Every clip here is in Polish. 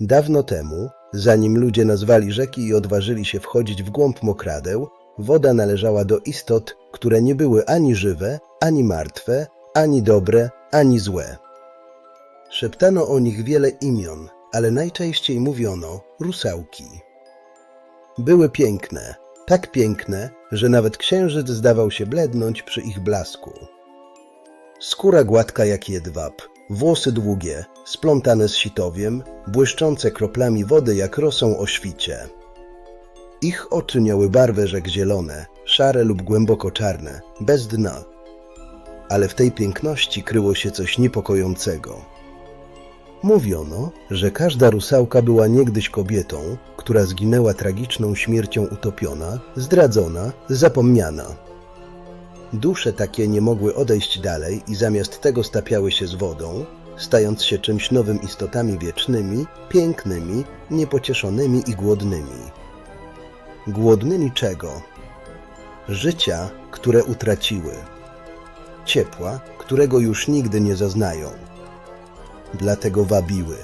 Dawno temu, zanim ludzie nazwali rzeki i odważyli się wchodzić w głąb mokradeł, woda należała do istot, które nie były ani żywe, ani martwe, ani dobre, ani złe. Szeptano o nich wiele imion, ale najczęściej mówiono rusałki. Były piękne, tak piękne, że nawet księżyc zdawał się blednąć przy ich blasku. Skóra gładka jak jedwab, włosy długie, splątane z sitowiem, błyszczące kroplami wody jak rosą o świcie. Ich oczy miały barwę rzek zielone, szare lub głęboko czarne, bez dna. Ale w tej piękności kryło się coś niepokojącego. Mówiono, że każda rusałka była niegdyś kobietą, która zginęła tragiczną śmiercią utopiona, zdradzona, zapomniana. Dusze takie nie mogły odejść dalej i zamiast tego stapiały się z wodą, stając się czymś nowym istotami wiecznymi, pięknymi, niepocieszonymi i głodnymi. Głodnymi czego? Życia, które utraciły. Ciepła, którego już nigdy nie zaznają. Dlatego wabiły.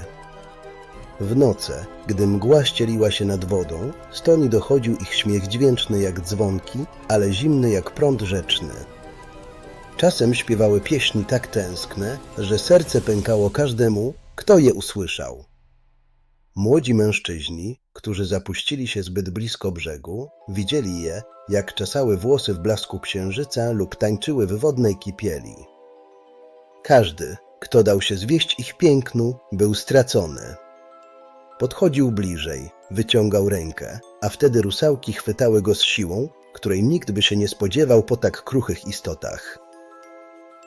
W noce, gdy mgła ścieliła się nad wodą, stoni dochodził ich śmiech dźwięczny jak dzwonki, ale zimny jak prąd rzeczny. Czasem śpiewały pieśni tak tęskne, że serce pękało każdemu, kto je usłyszał. Młodzi mężczyźni, którzy zapuścili się zbyt blisko brzegu, widzieli je, jak czesały włosy w blasku księżyca lub tańczyły w wodnej kipieli. Każdy, kto dał się zwieść ich pięknu, był stracony. Podchodził bliżej, wyciągał rękę, a wtedy rusałki chwytały go z siłą, której nikt by się nie spodziewał po tak kruchych istotach.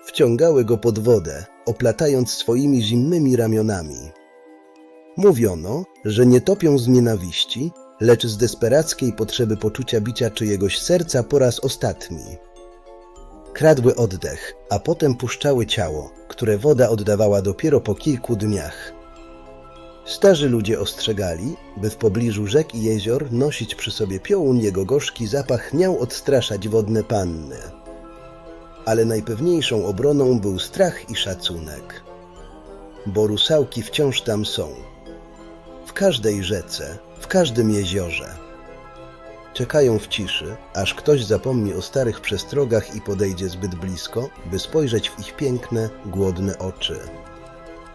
Wciągały go pod wodę, oplatając swoimi zimnymi ramionami. Mówiono, że nie topią z nienawiści, lecz z desperackiej potrzeby poczucia bicia czyjegoś serca po raz ostatni. Kradły oddech, a potem puszczały ciało, które woda oddawała dopiero po kilku dniach. Starzy ludzie ostrzegali, by w pobliżu rzek i jezior nosić przy sobie piołun jego gorzki zapach miał odstraszać wodne panny. Ale najpewniejszą obroną był strach i szacunek. Bo rusałki wciąż tam są. W każdej rzece, w każdym jeziorze. Czekają w ciszy, aż ktoś zapomni o starych przestrogach i podejdzie zbyt blisko, by spojrzeć w ich piękne, głodne oczy.